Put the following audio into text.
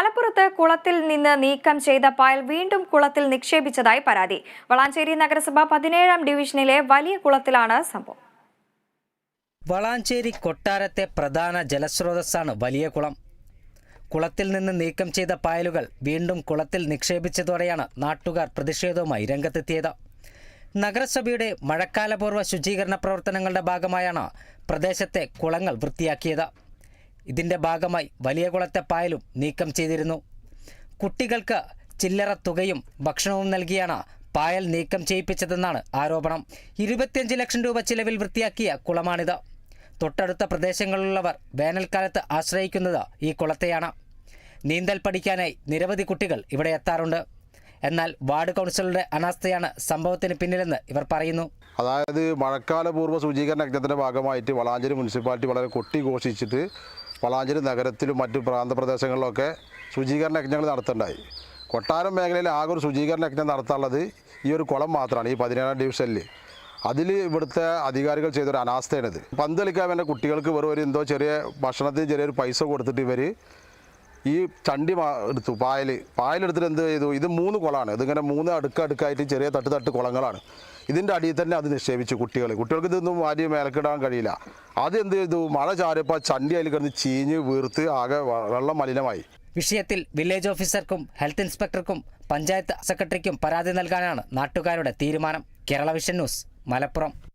മലപ്പുറത്ത് കുളത്തിൽ നിന്ന് നീക്കം ചെയ്ത പായൽ വീണ്ടും കുളത്തിൽ നിക്ഷേപിച്ചതായി പരാതി. വളാഞ്ചേരി നഗരസഭ പതിനേഴാം ഡിവിഷനിലെ വലിയ കുളത്തിലാണ് സംഭവം. വളാഞ്ചേരി കൊട്ടാരത്തെ പ്രധാന ജലസ്രോതസ്സാണ് വലിയ കുളം. കുളത്തിൽ നിന്ന് നീക്കം ചെയ്ത പായലുകൾ വീണ്ടും കുളത്തിൽ നിക്ഷേപിച്ചതോടെയാണ് നാട്ടുകാർ പ്രതിഷേധവുമായി രംഗത്തെത്തിയത്. നഗരസഭയുടെ മഴക്കാലപൂർവ ശുചീകരണ പ്രവർത്തനങ്ങളുടെ ഭാഗമായാണ് പ്രദേശത്തെ കുളങ്ങൾ വൃത്തിയാക്കിയത്. ഇതിന്റെ ഭാഗമായി വലിയ കുളത്തെ പായലും നീക്കം ചെയ്തിരുന്നു. കുട്ടികൾക്ക് ചില്ലറ തുകയും ഭക്ഷണവും നൽകിയാണ് പായൽ നീക്കം ചെയ്യിപ്പിച്ചതെന്നാണ് ആരോപണം. ഇരുപത്തിയഞ്ച് ലക്ഷം രൂപ ചിലവിൽ വൃത്തിയാക്കിയ കുളമാണിത്. തൊട്ടടുത്ത പ്രദേശങ്ങളിലുള്ളവർ വേനൽക്കാലത്ത് ആശ്രയിക്കുന്നത് ഈ കുളത്തെയാണ്. നീന്തൽ പഠിക്കാനായി നിരവധി കുട്ടികൾ ഇവിടെ എത്താറുണ്ട്. എന്നാൽ വാർഡ് കൗൺസിലറുടെ അനാസ്ഥയാണ് സംഭവത്തിന് പിന്നിലെന്ന് ഇവർ പറയുന്നു. അതായത് മഴക്കാല പൂർവ ശുചീകരണ യജ്ഞത്തിന്റെ ഭാഗമായിട്ട് വളാഞ്ചേരി മുനിസിപ്പാലിറ്റി വളരെ കൊട്ടിഘോഷിച്ചിട്ട് വളാഞ്ചേരി നഗരത്തിലും മറ്റു പ്രാന്തപ്രദേശങ്ങളിലൊക്കെ ശുചീകരണ യജ്ഞങ്ങൾ നടത്തുന്നുണ്ടായി. കൊട്ടാരം മേഖലയിൽ ആകെ ഒരു ശുചീകരണ യജ്ഞം നടത്താനുള്ളത് ഈ ഒരു കുളം മാത്രമാണ് ഈ പതിനേഴാം ഡിവിഷനിൽ. അതിൽ ഇവിടുത്തെ അധികാരികൾ ചെയ്തൊരു അനാസ്ഥയാണിത്. പന്ത് കളിക്കാൻ വേണ്ട കുട്ടികൾക്ക് വെറും ഒരു എന്തോ ചെറിയ ഭക്ഷണത്തിന് ചെറിയൊരു പൈസ കൊടുത്തിട്ട് ഇവർ ഈ ചണ്ടി എടുത്തു പായൽ പായലെടുത്തിട്ട് എന്ത് ചെയ്തു? ഇത് മൂന്ന് കുളമാണ്. ഇതിങ്ങനെ മൂന്ന് അടുക്ക അടുക്കായിട്ട് ചെറിയ തട്ട് തട്ട് കുളങ്ങളാണ്. ഇതിന്റെ അടിയിൽ തന്നെ അത് നിക്ഷേപിച്ചു കുട്ടികൾ കുട്ടികൾക്ക് ഇതൊന്നും വാരി മേലക്കിടാൻ കഴിയില്ല. അത് എന്ത് ചെയ്തു? മഴ ചാരിയപ്പോൾ ചണ്ടി അതിൽ കിടന്ന് ചീഞ്ഞ് വീർത്ത് ആകെ വെള്ളം മലിനമായി. വിഷയത്തിൽ വില്ലേജ് ഓഫീസർക്കും ഹെൽത്ത് ഇൻസ്പെക്ടർക്കും പഞ്ചായത്ത് സെക്രട്ടറിക്കും പരാതി നൽകാനാണ് നാട്ടുകാരുടെ തീരുമാനം. Kerala vision news Malappuram.